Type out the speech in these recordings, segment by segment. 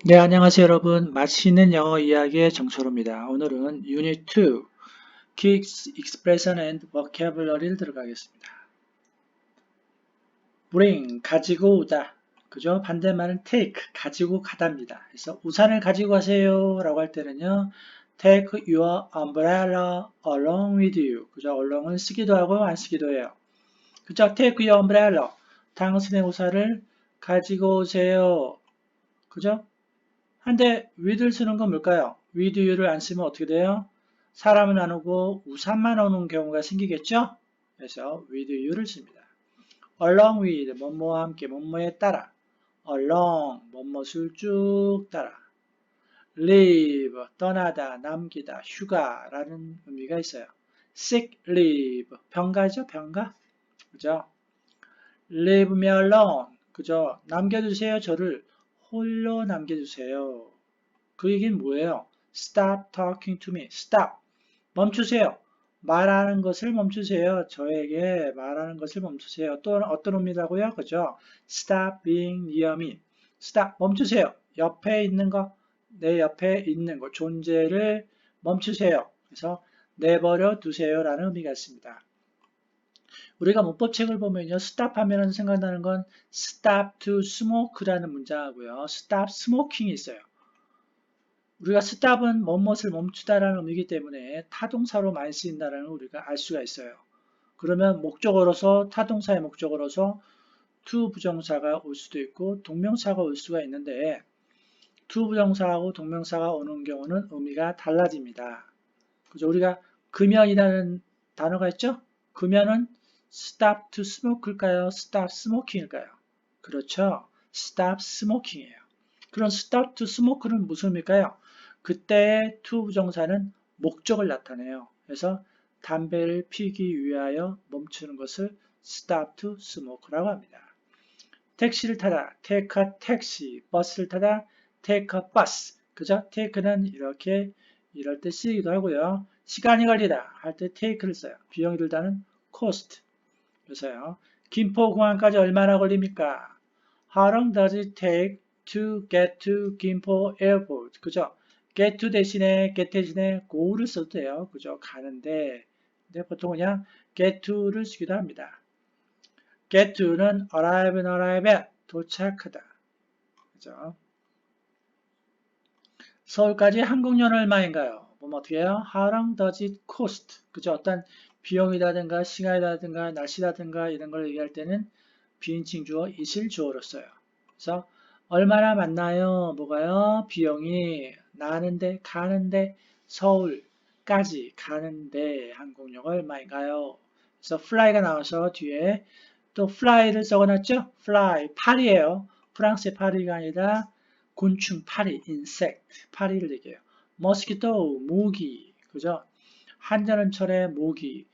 네, 안녕하세요 여러분. 맛있는 영어 이야기의 정철호입니다. 오늘은 Unit 2, Key Expression and Vocabulary를 들어가겠습니다. bring, 가지고 오다. 그죠? 반대말은 take, 가지고 가답니다. 그래서 우산을 가지고 가세요 라고 할 때는요. take your umbrella along with you. 그죠? along은 쓰기도 하고 안 쓰기도 해요. 그죠? take your umbrella. 당신의 우산을 가지고 오세요. 그죠? 한데 with를 쓰는 건 뭘까요? with you를 안 쓰면 어떻게 돼요? 사람은 안 오고 우산만 오는 경우가 생기겠죠? 그래서 with you를 씁니다. along with 뭐뭐와 함께 뭐뭐에 따라 along 뭐뭐을 쭉 따라 leave 떠나다 남기다 휴가라는 의미가 있어요. sick leave 병가죠 병가 그죠? leave me alone 그죠? 남겨주세요 저를 홀로 남겨주세요. 그 얘기는 뭐예요? Stop talking to me. Stop. 멈추세요. 말하는 것을 멈추세요. 저에게 말하는 것을 멈추세요. 또 어떤 의미라고요? 그죠? Stop being near me. Stop. 멈추세요. 옆에 있는 거, 내 옆에 있는 거, 존재를 멈추세요. 그래서 내버려 두세요라는 의미가 있습니다. 우리가 문법책을 보면요. stop 하면 생각나는 건 stop to smoke라는 문장하고요. stop smoking이 있어요. 우리가 stop은 뭐뭇을 멈추다라는 의미이기 때문에 타동사로 많이 쓰인다는 우리가 알 수가 있어요. 그러면 목적어로서 타동사의 목적어로서 to 부정사가 올 수도 있고 동명사가 올 수가 있는데 to 부정사하고 동명사가 오는 경우는 의미가 달라집니다. 그죠? 우리가 금연이라는 단어가 있죠? 금연은 stop to smoke일까요? stop smoking일까요? 그렇죠. stop smoking이에요. 그런 stop to smoke는 무슨 의미일까요? 그때의 to 부정사는 목적을 나타내요. 그래서 담배를 피기 위하여 멈추는 것을 stop to smoke라고 합니다. 택시를 타다, take a taxi, 버스를 타다, take a bus. 그죠? take는 이렇게 이럴 때 쓰기도 하고요. 시간이 걸리다 할 때 take를 써요. 비용이 들다는 cost. 그래서요. 김포공항까지 얼마나 걸립니까? How long does it take to get to 김포 airport? 그죠? get to 대신에 get 대신에 go를 써도 돼요. 그죠? 가는데 근데 보통 그냥 get to를 쓰기도 합니다. get to는 arrive and arrive at 도착하다. 그죠? 서울까지 항공료는 얼마인가요? 그럼 어떻게 해요? How long does it cost? 그죠? 어떤 비용이라든가 시간이라든가 날씨라든가 이런 걸 얘기할 때는 비인칭 주어 이실 주어로 써요. 그래서 얼마나 맞나요? 뭐가요? 비용이 나는데 가는데 서울까지 가는데 항공료가 얼마인가요? 그래서 fly가 나와서 뒤에 또 fly를 적어놨죠? fly 파리예요. 프랑스의 파리가 아니라 곤충 파리, insect 파리를 얘기해요. mosquito 모기 그죠? 한여름철에 모기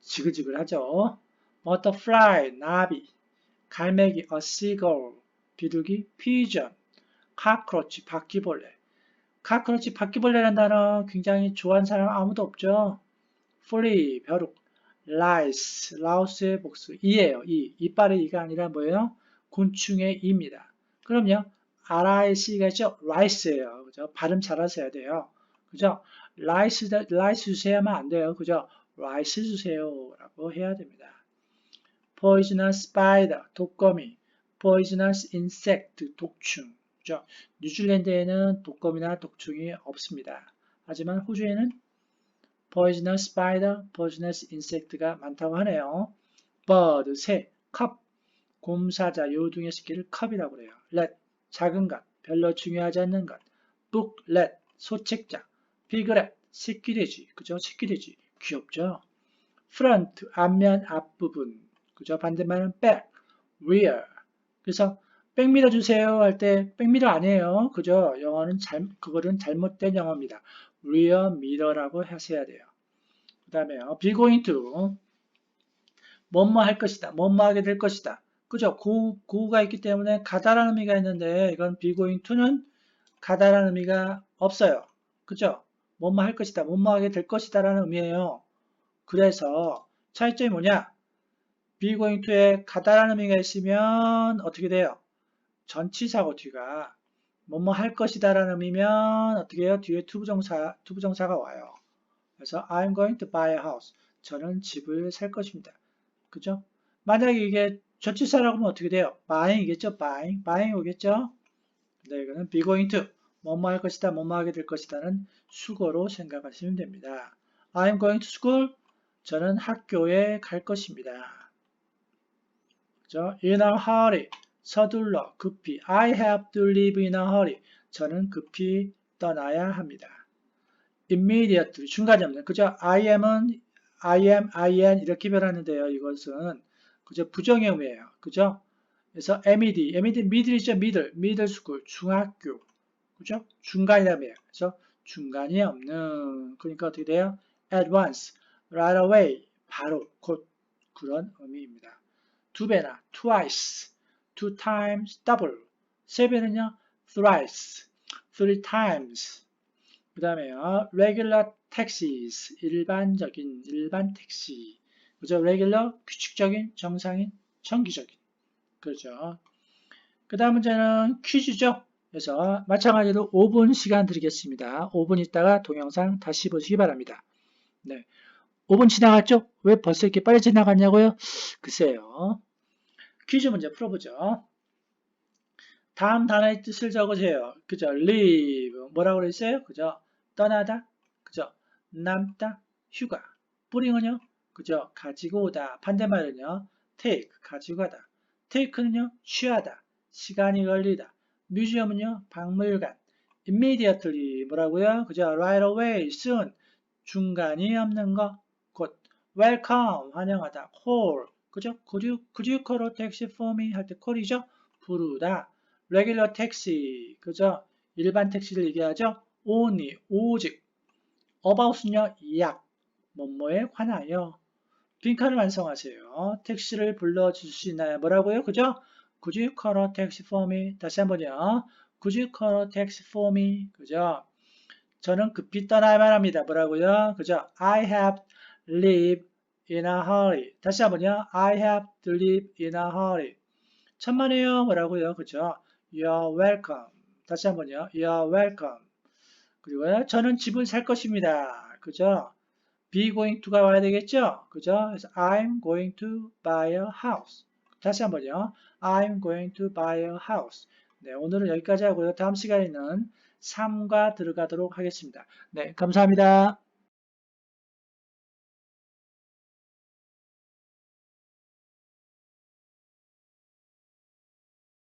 지글지글하죠. butterfly, 나비, 갈매기, a seagull, 비둘기, pigeon, cockroach, 바퀴벌레. cockroach, 바퀴벌레라는 단어 굉장히 좋아하는 사람 아무도 없죠. flea, 벼룩, lice, 라우스의 복수, 이에요. 이. 이빨의 이가 아니라 뭐예요? 곤충의 이입니다. 그럼요. RIC가 있죠? rice예요. 그죠? 발음 잘하셔야 돼요. 그죠? rice, rice 주세요만 안 돼요. 그죠? Rice 주세요 라고 해야 됩니다. poisonous spider, 독거미, poisonous insect, 독충. 그죠? 뉴질랜드에는 독거미나 독충이 없습니다. 하지만 호주에는 poisonous spider, poisonous insect가 많다고 하네요. bird, 새, cup, 곰사자, 요등의 새끼를 컵이라고 그래요. let, 작은 것, 별로 중요하지 않는 것. booklet, 소책자, piglet, 새끼돼지, 그죠? 새끼돼지. 귀엽죠? front, 앞면, 앞부분. 그죠? 반대말은 back, rear. 그래서 백미러 주세요 할 때 백미러 아니에요. 그죠? 영어는 잘, 그거는 잘못된 영어입니다. rear mirror라고 하셔야 돼요. 그 다음에요. be going to. 뭐뭐 할 것이다. 뭐뭐 하게 될 것이다. 그죠? 고, 고가 있기 때문에 가다라는 의미가 있는데 이건 be going to는 가다라는 의미가 없어요. 그죠? 뭐뭐 할 것이다. 뭐뭐 하게 될 것이다 라는 의미예요. 그래서 차이점이 뭐냐? be going to에 가다라는 의미가 있으면 어떻게 돼요? 전치사고 뒤가 뭐뭐 할 것이다 라는 의미면 어떻게 해요? 뒤에 투부정사, 투부정사가 와요. 그래서 I'm going to buy a house. 저는 집을 살 것입니다. 그죠? 만약에 이게 전치사라고 하면 어떻게 돼요? buying이겠죠? buying. buying 오겠죠? 네, 이거는 be going to. 뭐뭐 할 것이다, 뭐뭐 하게 될 것이다는 수거로 생각하시면 됩니다. I'm going to school. 저는 학교에 갈 것입니다. 그죠? In a hurry. 서둘러, 급히. I have to leave in a hurry. 저는 급히 떠나야 합니다. immediately. 중간이 없는. 그죠? I am은 I am, I am 이렇게 변하는데요. 이것은 그죠? 의미예요. 그죠? 그래서 MED, MED middle이죠. middle, middle school, 중학교. 그죠? 중간이라며요. 그래서 중간이 없는. 그러니까 어떻게 돼요? at once, right away, 바로, 곧 그런 의미입니다. 두 배나 twice, two times, double. 세 배는요 thrice, three times. 그 다음에요 regular taxis, 일반적인 일반 택시. 그죠? regular 규칙적인 정상인 정기적인. 그렇죠. 그 다음 문제는 퀴즈죠. 그래서 마찬가지로 5분 시간 드리겠습니다. 5분 있다가 동영상 다시 보시기 바랍니다. 네. 5분 지나갔죠? 왜 벌써 이렇게 빨리 지나갔냐고요? 글쎄요. 퀴즈 문제 풀어보죠. 다음 단어의 뜻을 적으세요. 그죠? live. 뭐라고 그랬어요? 그죠? 떠나다. 그죠? 남다. 휴가. 뿌링은요? 그죠? 가지고 오다. 반대말은요? take. 가지고 가다. take는요? 취하다. 시간이 걸리다. 뮤지엄은요? 박물관. immediately. 뭐라고요? 그죠? right away. soon. 중간이 없는 거. 곧. welcome. 환영하다. call. 그죠? Could you, could you call a taxi for me? 할 때 call이죠? 부르다. regular taxi. 그죠? 일반 택시를 얘기하죠? only. 오직. about은요? 약. 뭐뭐에 관하여. 빈칸을 완성하세요. 택시를 불러줄 수 있나요? 뭐라고요? 그죠? Could you call a taxi for me? 다시 한번요. Could you call a taxi for me? 그죠? 저는 급히 떠나야만 합니다. 뭐라고요? 그죠? I have leave in a hurry. 다시 한번요. I have to leave in a hurry. 천만에요. 뭐라고요? 그죠? You're welcome. 다시 한번요. You're welcome. 그리고요. 저는 집을 살 것입니다. 그죠? be going to가 와야 되겠죠? 그죠? 그래서 I'm going to buy a house. 다시 한번요. I'm going to buy a house. 네, 오늘은 여기까지 하고요. 다음 시간에는 3과 들어가도록 하겠습니다. 네, 감사합니다.